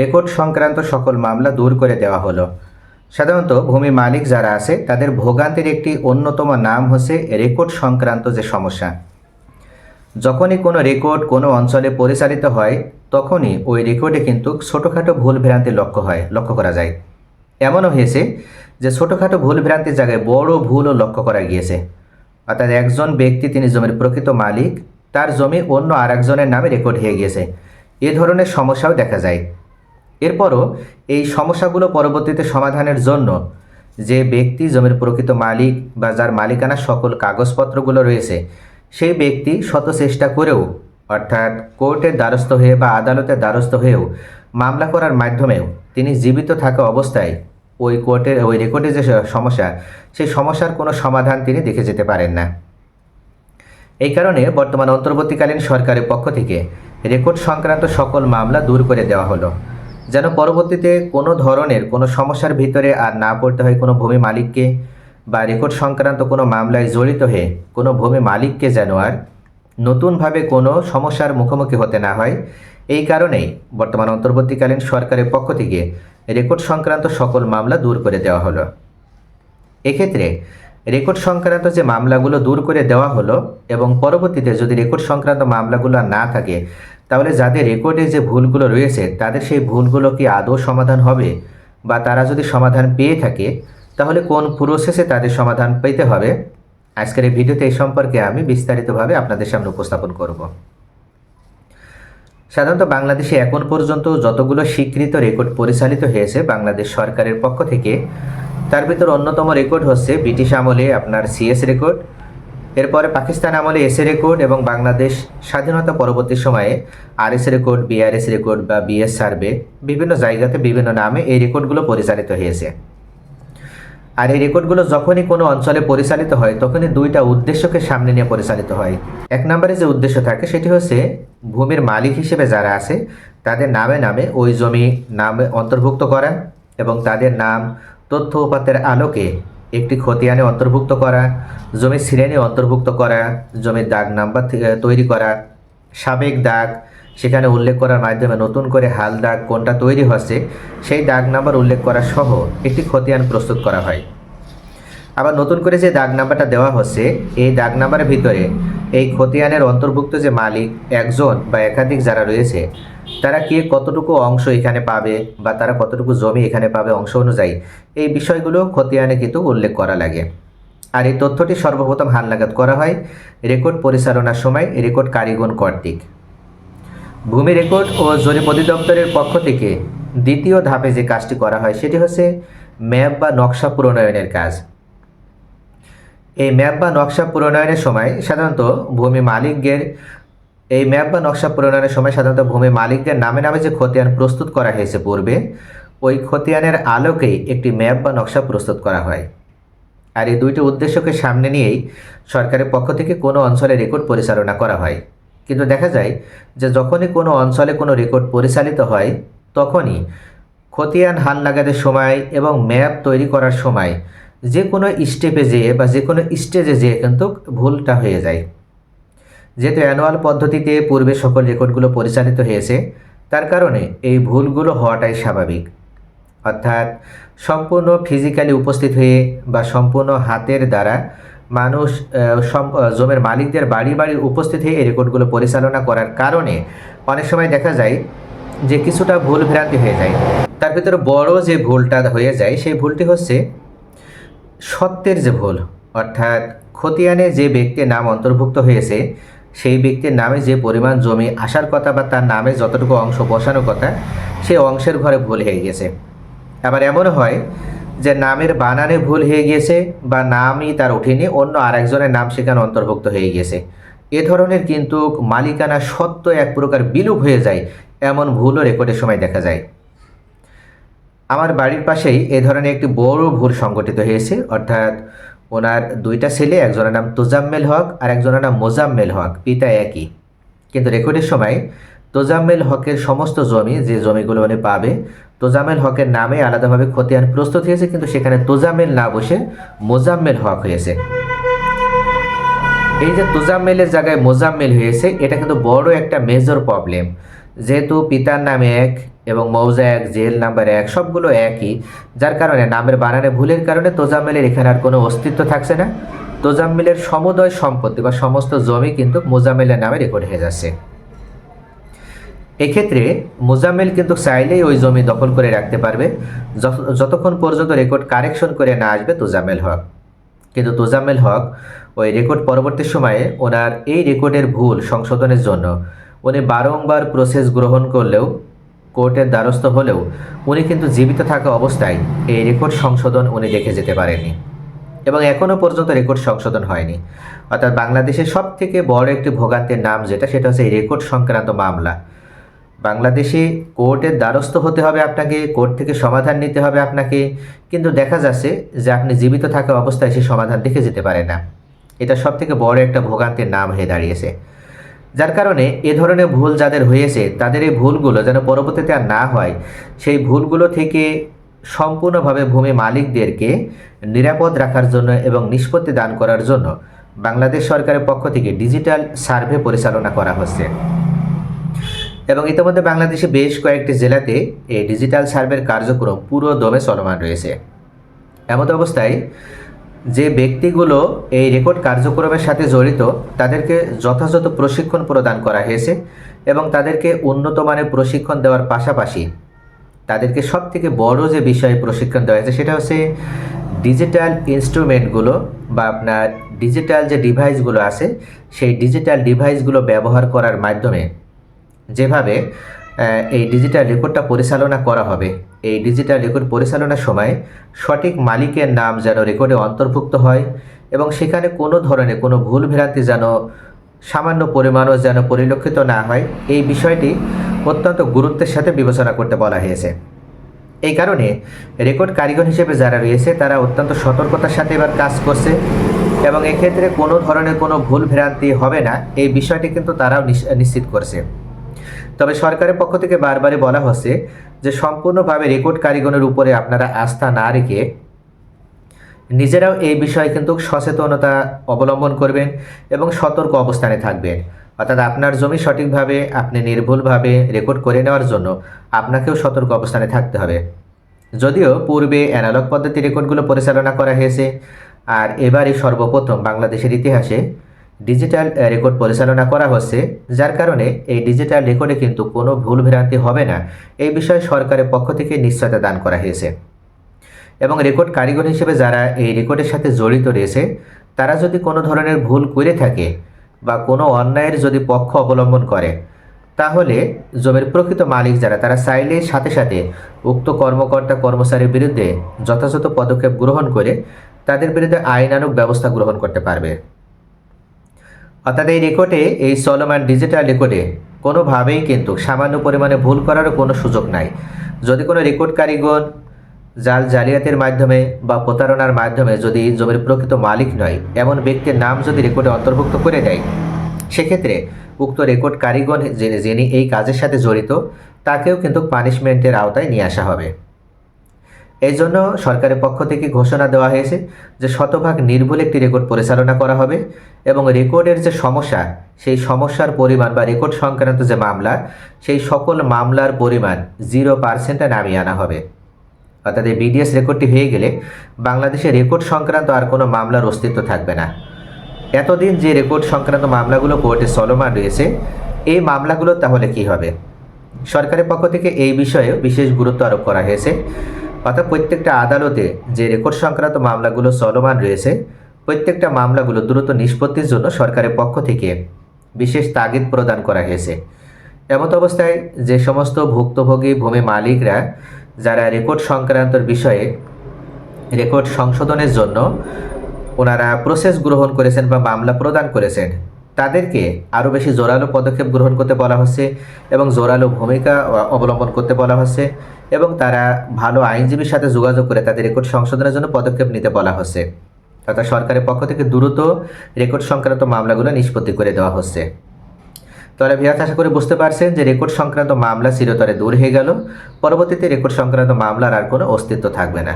Record সংক্রান্ত সকল মামলা দূর করে দেওয়া হলো। সাধারণত ভূমি মালিক যারা আছে, তাদের ভোগান্তির একটি অন্যতম নাম হচ্ছে রেকর্ড সংক্রান্ত যে সমস্যা। যখনই কোনো রেকর্ড কোনো অঞ্চলে পরিচালিত হয়, তখনই ওই রেকর্ডে কিন্তু ছোটোখাটো ভুল ভ্রান্তি লক্ষ্য হয়, লক্ষ্য করা যায়। এমনও হয়েছে যে ছোটোখাটো ভুল ভ্রান্তির জায়গায় বড় ভুলও লক্ষ্য করা গিয়েছে। অর্থাৎ একজন ব্যক্তি, তিনি জমির প্রকৃত মালিক, তার জমি অন্য আরেকজনের নামে রেকর্ড হয়ে গিয়েছে। এ ধরনের সমস্যাও দেখা যায়। এরপরও এই সমস্যাগুলো পরবর্তীতে সমাধানের জন্য যে ব্যক্তি, জমির প্রকৃত মালিক বা যার মালিকানা সকল কাগজপত্রগুলো রয়েছে, সেই ব্যক্তি শত চেষ্টা করেও, অর্থাৎ কোর্টের দ্বারস্থ হয়ে বা আদালতের দ্বারস্থ হয়েও মামলা করার মাধ্যমেও তিনি জীবিত থাকা অবস্থায় ওই কোর্টের, ওই রেকর্ডের যে সমস্যা, সেই সমস্যার কোনো সমাধান তিনি দেখে যেতে পারেন না। এই কারণে বর্তমান অন্তর্বর্তীকালীন সরকারের পক্ষ থেকে রেকর্ড সংক্রান্ত সকল মামলা দূর করে দেওয়া হলো। যেন পরবর্তীতে কোনো ধরনের কোনো সমস্যার ভিতরে আর না পড়তে হয় কোনো ভূমি মালিককে বা রেকর্ড সংক্রান্ত কোনো মামলায় জড়িত হয়ে কোনো ভূমি মালিককে যেন আর নতুনভাবে কোনো সমস্যার মুখোমুখি হতে না হয়। এই কারণেই বর্তমান অন্তর্বর্তীকালীন সরকারের পক্ষ থেকে রেকর্ড সংক্রান্ত সকল মামলা দূর করে দেওয়া হলো। এক্ষেত্রে রেকর্ড সংক্রান্ত যে মামলাগুলো দূর করে দেওয়া হলো এবং পরবর্তীতে যদি রেকর্ড সংক্রান্ত মামলাগুলো না থাকে তাহলে যাদের রেকর্ডে যে ভুলগুলো রয়েছে, তাদের সেই ভুলগুলো কি আদৌ সমাধান হবে? বা তারা যদি সমাধান পেয়ে থাকে, তাহলে কোন প্রসেসে তাদের সমাধান পেতে হবে? আজকের এই ভিডিওতে এই সম্পর্কে আমি বিস্তারিতভাবে আপনাদের সামনে উপস্থাপন করব। সাধারণত বাংলাদেশে এখন পর্যন্ত যতগুলো স্বীকৃত রেকর্ড পরিচালিত হয়েছে বাংলাদেশ সরকারের পক্ষ থেকে, তার ভিতর অন্যতম রেকর্ড হচ্ছে ব্রিটিশ আমলে আপনার সিএস রেকর্ড। এরপরে পাকিস্তান আমলে এসএ রেকর্ড এবং বাংলাদেশ স্বাধীনতা পরবর্তী সময়ে আরএস রেকর্ড বিআরএস রেকর্ড বা বিএস সার্ভে বিভিন্ন জায়গাতে বিভিন্ন নামে এই রেকর্ডগুলো পরিচালিত হয়েছে। আর এই রেকর্ডগুলো যখনই কোনো অঞ্চলে পরিচালিত হয়, তখনই দুইটা উদ্দেশ্যকে সামনে নিয়ে পরিচালিত হয়। এক নম্বরে যে উদ্দেশ্য থাকে, সেটি হচ্ছে ভূমির মালিক হিসেবে যারা আছে, তাদের নামে নামে ওই জমি নামে অন্তর্ভুক্ত করা এবং তাদের নাম, তথ্য উপাত্তের আলোকে একটি খতিয়ানে অন্তর্ভুক্ত করা জমির শ্রেণি অন্তর্ভুক্ত করা, জমির দাগ নাম্বার তৈরি করা, সাবেক দাগ, সেখানে উল্লেখ করার মাধ্যমে নতুন করে হাল দাগ কোনটা তৈরি হচ্ছে, সেই দাগ নাম্বার উল্লেখ করা সহ একটি খতিয়ান প্রস্তুত করা হয়। আবার নতুন করে যে দাগ নাম্বারটা দেওয়া হচ্ছে, এই দাগ নাম্বারের ভিতরে এই খতিয়ানের অন্তর্ভুক্ত যে মালিক, একজন বা একাধিক যারা রয়েছে তারা কে কতটুকু অংশ এখানে পাবে বা তারা কতটুকু জমি এখানে পাবে অংশ অনুযায়ী এই বিষয়গুলো খতিয়ানে কিন্তু উল্লেখ করা লাগে। আর এই তথ্যটি সর্বপ্রথম হালনাগাদ করা হয় রেকর্ড পরিচালনার সময় রেকর্ড কারিগণ কর্তৃক। ভূমি রেকর্ড ও জরিপ অধিদপ্তরের পক্ষ থেকে দ্বিতীয় ধাপে যে কাজটি করা হয় সেটি হচ্ছে ম্যাপ বা নকশা প্রণয়নের কাজ। এই ম্যাপ বা নকশা প্রণয়নের সময় সাধারণত ভূমি মালিকদের এই ম্যাপ বা নকশা প্রণয়নের সময় সাধারণত ভূমি মালিকদের নামে নামে যে খতিয়ান প্রস্তুত করা হয়েছে পূর্বে, ওই খতিয়ানের আলোকেই একটি ম্যাপ বা নকশা প্রস্তুত করা হয়। আর এই দুইটি উদ্দেশ্যকে সামনে নিয়েই সরকারের পক্ষ থেকে কোনো অঞ্চলে রেকর্ড পরিচালনা করা হয়। কিন্তু দেখা যায় যে যখনই কোনো অঞ্চলে কোনো রেকর্ড পরিচালিত হয়, তখনই খতিয়ান হাল লাগাদের সময় এবং ম্যাপ তৈরি করার সময় যে কোনো স্টেপে যেয়ে বা যে কোনো স্টেজে যেয়ে কিন্তু ভুলটা হয়ে যায়। যেহেতু অ্যানুয়াল পদ্ধতিতে পূর্বে সকল রেকর্ডগুলো পরিচালিত হয়েছে, তার কারণে এই ভুলগুলো হওয়াটাই স্বাভাবিক। অর্থাৎ সম্পূর্ণ ফিজিক্যালি উপস্থিত হয়ে বা সম্পূর্ণ হাতের দ্বারা মানুষ জমির মালিকদের বাড়ি বাড়ি উপস্থিত হয়ে এই রেকর্ডগুলো পরিচালনা করার কারণে অনেক সময় দেখা যায় যে কিছুটা ভুল ভ্রান্তি হয়ে যায়। তার ভিতরে বড় যে ভুলটা হয়ে যায়, সেই ভুলটি হচ্ছে সত্যের যে ভুল, অর্থাৎ খতিয়ানে যে ব্যক্তির নাম অন্তর্ভুক্ত হয়েছে সেই ব্যক্তির নামে যে পরিমাণ জমি, আসার কথা বা তার নামে যতটুকু অংশ বসানোর কথা, সেই অংশের ঘরে ভুল হয়ে গেছে। আবার এমনও হয় যে নামের বানানে ভুল হয়ে গিয়েছে বা নামই তার ওঠেনি, অন্য আরেকজনের নাম সেখানে অন্তর্ভুক্ত হয়ে গেছে। এ ধরনের কিন্তু মালিকানা সত্য এক প্রকার বিলুপ হয়ে যায়, এমন ভুলও রেকর্ডের সময় দেখা যায়। আমার বাড়ির পাশেই এ ধরনের একটি বড় ভুল সংগঠিত হয়েছে, অর্থাৎ ওনার দুইটা ছেলে, একজনের নাম তোজাম্মেল হক আর একজনের নাম মোজাম্মেল হক, পিতা একই। কিন্তু রেকর্ডের সময় তোজাম্মেল হকের সমস্ত জমি, যে জমিগুলো উনি পাবে, তোজাম্মেল হকের নামে আলাদাভাবে খতিয়ান প্রস্তুত হয়েছে, কিন্তু সেখানে তোজাম্মেল না বসে মোজাম্মেল হক হয়েছে। এই যে তোজাম্মেলের জায়গায় মোজাম্মেল হয়েছে, এটা কিন্তু বড় একটা মেজর প্রবলেম যেহেতু পিতার নামে এক এবং মৌজা এক জেল নাম্বার এক, সবগুলো একই, যার কারণে নামের বানানে ভুলের কারণে তোজাম্মেলের এখানে আর কোনো অস্তিত্ব থাকছে না। তোজাম্মেলের সমুদয় সম্পত্তি বা সমস্ত জমি কিন্তু মোজাম্মেলের নামে রেকর্ড হয়ে যাচ্ছে। এক্ষেত্রে মোজাম্মেল কিন্তু চাইলেই ওই জমি দখল করে রাখতে পারবে। যত- যতক্ষণ পর্যন্ত রেকর্ড কারেকশন করে না আসবে তোজাম্মেল হক। কিন্তু তোজাম্মেল হক ওই রেকর্ড পরবর্তী সময়ে ওনার এই রেকর্ডের ভুল সংশোধনের জন্য উনি বারংবার প্রসেস গ্রহণ করলেও কোর্টের দ্বারস্থ হলেও উনি কিন্তু জীবিত থাকা অবস্থায় এই রেকর্ড সংশোধন উনি দেখে যেতে পারেননি এবং এখনও পর্যন্ত রেকর্ড সংশোধন হয়নি। অর্থাৎ বাংলাদেশের সব থেকে বড় একটি ভোগান্তির নাম যেটা, সেটা হচ্ছে এই রেকর্ড সংক্রান্ত মামলা। বাংলাদেশে কোর্টের দ্বারস্থ হতে হবে আপনাকে, কোর্ট থেকে সমাধান নিতে হবে আপনাকে, কিন্তু দেখা যাচ্ছে যে আপনি জীবিত থাকা অবস্থায় সে সমাধান দেখে যেতে পারে না। এটা সব থেকে বড় একটা ভোগান্তির নাম হয়ে দাঁড়িয়েছে। যার কারণে এ ধরনের ভুল যাদের হয়েছে, তাদের এই ভুলগুলো যেন পরবর্তীতে আর না হয়। সেই ভুলগুলো থেকে সম্পূর্ণভাবে ভূমি মালিকদেরকে নিরাপদ রাখার জন্য এবং নিষ্পত্তি দান করার জন্য বাংলাদেশ সরকারের পক্ষ থেকে ডিজিটাল সার্ভে পরিচালনা করা হচ্ছে। এবং ইতিমধ্যে বাংলাদেশে বেশ কয়েকটি জেলাতে এই ডিজিটাল সার্ভের কার্যক্রম পুরো দমে চলমান রয়েছে। এমত অবস্থায় যে ব্যক্তিগুলো এই রেকর্ড কার্যক্রমের সাথে জড়িত, তাদেরকে যথাযথ প্রশিক্ষণ প্রদান করা হয়েছে এবং তাদেরকে উন্নত মানের প্রশিক্ষণ দেওয়ার পাশাপাশি তাদেরকে সব থেকে বড় যে বিষয়ে প্রশিক্ষণ দেওয়া হয়েছে সেটা হচ্ছে ডিজিটাল ইনস্ট্রুমেন্টগুলো বা আপনার ডিজিটাল যে ডিভাইসগুলো আছে, সেই ডিজিটাল ডিভাইসগুলো ব্যবহার করার মাধ্যমে যেভাবে এই ডিজিটাল রেকর্ডটা পরিচালনা করা হবে। এই ডিজিটাল রেকর্ড পরিচালনার সময় সঠিক মালিকের নাম যেন রেকর্ডে অন্তর্ভুক্ত হয় এবং সেখানে কোনো ধরনের কোনো ভুল ভ্রান্তি যেন, সামান্য পরিমাণও যেন পরিলক্ষিত না হয়, এই বিষয়টি অত্যন্ত গুরুত্বের সাথে বিবেচনা করতে বলা হয়েছে। এই কারণে রেকর্ড কারিগর হিসেবে যারা রয়েছে, তারা অত্যন্ত সতর্কতার সাথে এবার কাজ করছে এবং এক্ষেত্রে কোনো ধরনের কোনো ভুল ভ্রান্তি হবে না, এই বিষয়টি কিন্তু তারাও নিশ- নিশ্চিত করছে। তবে সরকারের পক্ষ থেকে বারবারই বলা হচ্ছে যে সম্পূর্ণভাবে রেকর্ড কারিগরের উপরে আপনারা আস্থা না রেখে নিজেরাও এই বিষয়ে কিন্তু সচেতনতা অবলম্বন করবেন এবং সতর্ক অবস্থানে থাকবেন। অর্থাৎ আপনার জমি সঠিকভাবে, আপনি নির্ভুলভাবে রেকর্ড করে নেওয়ার জন্য আপনাকেও সতর্ক অবস্থানে থাকতে হবে। যদিও পূর্বে অ্যানালগ পদ্ধতি রেকর্ডগুলো পরিচালনা করা হয়েছে, আর এবারই সর্বপ্রথম বাংলাদেশের ইতিহাসে ডিজিটাল রেকর্ড পরিচালনা করা হচ্ছে, যার কারণে এই ডিজিটাল রেকর্ডে কিন্তু কোনো ভুল ভ্রান্তি হবে না। এই বিষয়ে সরকারের পক্ষ থেকে নিশ্চয়তা দান করা হয়েছে। এবং রেকর্ড কারিগর হিসেবে যারা এই রেকর্ডের সাথে জড়িত রয়েছে, তারা যদি কোনো ধরনের ভুল করে থাকে বা কোনো অন্যায়ের যদি পক্ষ অবলম্বন করে, তাহলে জমির প্রকৃত মালিক যারা, তারা চাইলে সাথে সাথে উক্ত কর্মকর্তা, কর্মচারীর বিরুদ্ধে যথাযথ পদক্ষেপ গ্রহণ করে তাদের বিরুদ্ধে আইনানুগ ব্যবস্থা গ্রহণ করতে পারবে। অর্থাৎ এই রেকর্ডে এই চলমান ডিজিটাল রেকর্ডে কোনোভাবেই কিন্তু সামান্য পরিমাণে ভুল করারও কোনো সুযোগ নাই। যদি কোনো রেকর্ড কারিগর জাল জালিয়াতের মাধ্যমে বা প্রতারণার মাধ্যমে যদি জমির প্রকৃত মালিক নয়, এমন ব্যক্তির নাম যদি রেকর্ডে অন্তর্ভুক্ত করে দেয়, সেক্ষেত্রে উক্ত রেকর্ড কারিগর যিনি যিনি এই কাজের সাথে জড়িত, তাকেও কিন্তু পানিশমেন্টের আওতায় নিয়ে আসা হবে। এই জন্য সরকারের পক্ষ থেকে ঘোষণা দেওয়া হয়েছে যে শতভাগ নির্ভুল একটি রেকর্ড পরিচালনা করা হবে এবং রেকর্ডের যে সমস্যা, সেই সমস্যার পরিমাণ বা রেকর্ড সংক্রান্ত যে মামলা, সেই সকল মামলার পরিমাণ জিরো পার্সেন্টে নামিয়ে আনা হবে। অর্থাৎ এই বিডিএস রেকর্ডটি হয়ে গেলে বাংলাদেশে রেকর্ড সংক্রান্ত আর কোনো মামলার অস্তিত্ব থাকবে না। এতদিন যে রেকর্ড সংক্রান্ত মামলাগুলো কোর্টে চলমান রয়েছে, এই মামলাগুলো তাহলে কি হবে? সরকারের পক্ষ থেকে এই বিষয়ে বিশেষ গুরুত্ব আরোপ করা হয়েছে। অর্থাৎ প্রত্যেকটা আদালতে যে রেকর্ড সংক্রান্ত মামলাগুলো চলমান রয়েছে, প্রত্যেকটা মামলাগুলো দ্রুত নিষ্পত্তির জন্য সরকারের পক্ষ থেকে বিশেষ তাগিদ প্রদান করা হয়েছে। এমত অবস্থায় যে সমস্ত ভুক্তভোগী ভূমি মালিকরা যারা রেকর্ড সংক্রান্ত বিষয়ে রেকর্ড সংশোধনের জন্য ওনারা প্রসেস গ্রহণ করেছেন বা মামলা প্রদান করেছেন তাদেরকে আরও বেশি জোরালো পদক্ষেপ গ্রহণ করতে বলা হচ্ছে এবং জোরালো ভূমিকা অবলম্বন করতে বলা হচ্ছে এবং তারা ভালো আইনজীবীর সাথে যোগাযোগ করে তাদের রেকর্ড সংশোধনের জন্য পদক্ষেপ নিতে বলা হচ্ছে। অর্থাৎ সরকারের পক্ষ থেকে দ্রুত রেকর্ড সংক্রান্ত মামলাগুলো নিষ্পত্তি করে দেওয়া হচ্ছে। তাহলে ভিয়াস আশা করে বুঝতে পারছেন যে রেকর্ড সংক্রান্ত মামলা চিরতরে দূর হয়ে গেল। পরবর্তীতে রেকর্ড সংক্রান্ত মামলার আর কোনো অস্তিত্ব থাকবে না।